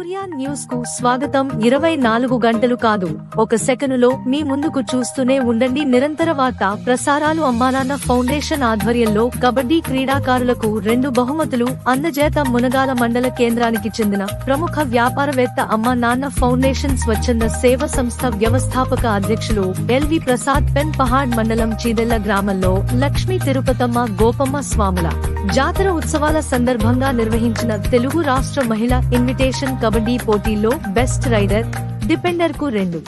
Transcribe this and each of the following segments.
న్యూస్కు స్వాగతం. ఇరవై నాలుగు గంటలు కాదు. ఒక సెకనులో మీ ముందుకు చూస్తూనే ఉండండి. నిరంతర వార్త ప్రసారాలు అమ్మానాన్న ఫౌండేషన్ ఆధ్వర్యంలో కబడ్డీ క్రీడాకారులకు రెండు బహుమతులు అందజేత మునగాల మండల కేంద్రానికి చెందిన ప్రముఖ వ్యాపారవేత్త అమ్మానాన్న ఫౌండేషన్ స్వచ్ఛంద సేవ సంస్థ వ్యవస్థాపక అధ్యక్షులు ఎల్వి ప్రసాద్ పెన్ పహాడ్ మండలం చీదెల్ల గ్రామంలో లక్ష్మీ తిరుపతమ్మ గోపమ్మ స్వాముల జాతర ఉత్సవాల సందర్భంగా నిర్వహించిన తెలుగు రాష్ట్ర మహిళా ఇన్విటేషన్ కబడ్డీ పోటీల్లో బెస్ట్ రైడర్ డిపెండర్కు రెండు.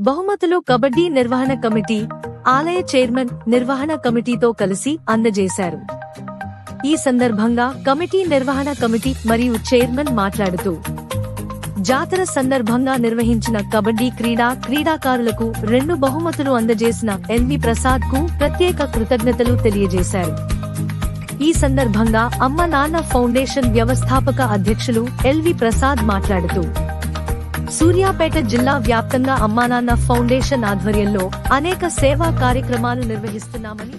బహుమతులు కబడ్డీ నిర్వహణ కమిటీ ఆలయ చైర్మన్ నిర్వహణ కమిటీతో కలిసి అందజేశారు. ఈ సందర్భంగా కమిటీ నిర్వహణ కమిటీ మరియు చైర్మన్ మాట్లాడుతూ జాతర సందర్భంగా నిర్వహించిన కబడ్డీ క్రీడా క్రీడాకారులకు రెండు బహుమతులు అందజేసిన ఎల్వి ప్రసాద్కు ప్రత్యేక కృతజ్ఞతలు తెలియజేశారు. ఈ సందర్భంగా అమ్మ నాన్న ఫౌండేషన్ వ్యవస్థాపక అధ్యక్షులు ఎల్వి ప్రసాద్ మాట్లాడుతూ సూర్యాపేట జిల్లా వ్యాప్తంగా అమ్మానాన్న ఫౌండేషన్ ఆధ్వర్యంలో అనేక సేవా కార్యక్రమాలు నిర్వహిస్తున్నామని